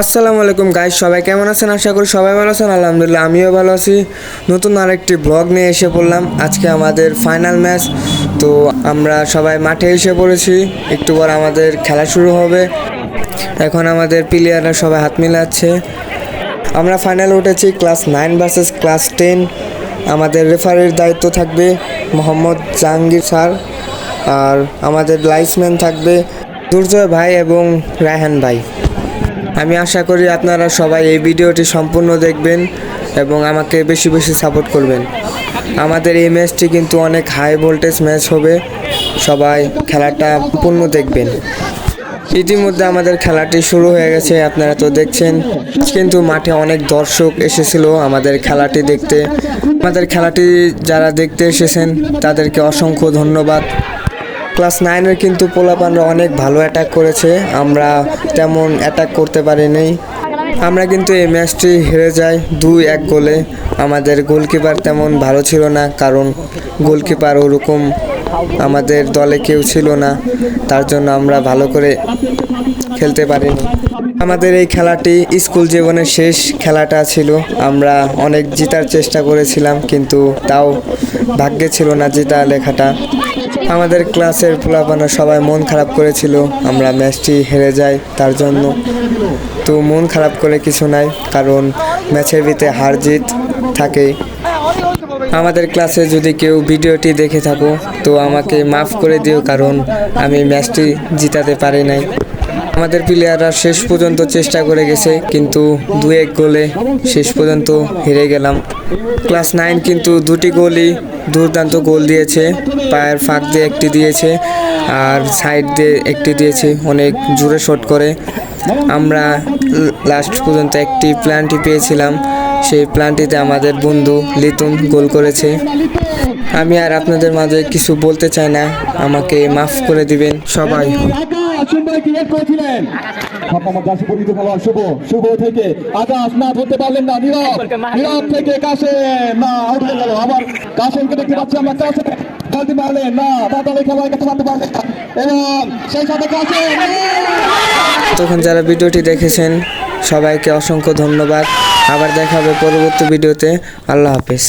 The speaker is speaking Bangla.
আসসালামু আলাইকুম গাইস সবাই কেমন আছেন? আশা করি সবাই ভালো আছেন। আলহামদুলিল্লাহ, আমিও ভালো আছি। নতুন আরেকটি ব্লগ নিয়ে এসে পড়লাম। আজকে আমাদের ফাইনাল ম্যাচ তো আমরা সবাই মাঠে এসে পড়েছি। একটু পর আমাদের খেলা শুরু হবে। এখন আমাদের প্লেয়াররা সবাই হাত মিলাচ্ছে। আমরা ফাইনাল উঠেছি class nine versus class ten আমাদের রেফারির দায়িত্ব থাকবে মোহাম্মদ জাহাঙ্গীর স্যার। আর আমাদের লাইসম্যান থাকবে দুর্জয় ভাই এবং রায়হান ভাই। আমি আশা করি আপনারা সবাই এই ভিডিওটি সম্পূর্ণ দেখবেন এবং আমাকে বেশি বেশি সাপোর্ট করবেন। আমাদের এই ম্যাচটি কিন্তু অনেক হাই ভোল্টেজ ম্যাচ হবে। সবাই খেলাটা পূর্ণ দেখবেন। ইতিমধ্যে আমাদের খেলাটি শুরু হয়ে গেছে, আপনারা তো দেখছেন। কিন্তু মাঠে অনেক দর্শক এসেছিল আমাদের খেলাটি দেখতে। আমাদের খেলাটি যারা দেখতে এসেছেন, তাদেরকে অসংখ্য ধন্যবাদ। ক্লাস নাইনের কিন্তু পোলাপানরা অনেক ভালো অ্যাটাক করেছে, আমরা তেমন অ্যাটাক করতে পারিনি। আমরা কিন্তু এই ম্যাচটি হেরে যাই দুই এক গোলে। আমাদের গোলকিপার তেমন ভালো ছিল না, কারণ গোলকিপার ওরকম আমাদের দলে কেউ ছিল না, তার জন্য আমরা ভালো করে খেলতে পারিনি। আমাদের এই খেলাটি স্কুল জীবনের শেষ খেলাটা ছিল, আমরা অনেক জেতার চেষ্টা করেছিলাম, কিন্তু তাও ভাগ্যে ছিল না জেতা লেখাটা। আমাদের ক্লাসের পোলাপানা সবাই মন খারাপ করেছিল, আমরা ম্যাচটি হেরে যাই তার জন্য। তো মন খারাপ করে কিছু নাই, কারণ ম্যাচের ভিতরে হার জিত থাকে। আমাদের ক্লাসে যদি কেউ ভিডিওটি দেখে থাকো, তো আমাকে মাফ করে দিও, কারণ আমি ম্যাচটি জিতাতে পারি নাই। আমাদের প্লেয়াররা শেষ পর্যন্ত চেষ্টা করে গেছে, কিন্তু দু এক গোলে শেষ পর্যন্ত হেরে গেলাম। ক্লাস নাইন কিন্তু দুটি গোলই দুর্দান্ত গোল দিয়েছে। পায়ের ফাঁক দিয়ে একটি দিয়েছে, আর সাইড দিয়ে একটি দিয়েছে, অনেক জোরে শট করে। আমরা লাস্ট পর্যন্ত একটি প্ল্যানটি পেয়েছিলাম। সেই প্ল্যানটিতে আমাদের বন্ধু লিতুন গোল করেছে। আমি আর আপনাদের মাঝে কিছু বলতে চাই না, আমাকে মাফ করে দিবেন সবাই। সুন্দর ক্রিয়েট করেছিলেন। শুভ শুভ থেকে আকাশ, না ধরতে পারলেন না, নীরব নীরব থেকে না, আউট হয়ে গেল, আবার কাশেমকে দেখতে পাচ্ছি আমরা বলতে পারলেন না, তাড়াতাড়ি খেলোয়াড় কাছে মারতে পারলেন। এবং সেই সাথে তখন যারা ভিডিওটি দেখেছেন, সবাইকে অসংখ্য ধন্যবাদ। আবার দেখা হবে পরবর্তী ভিডিওতে। আল্লাহ হাফেজ।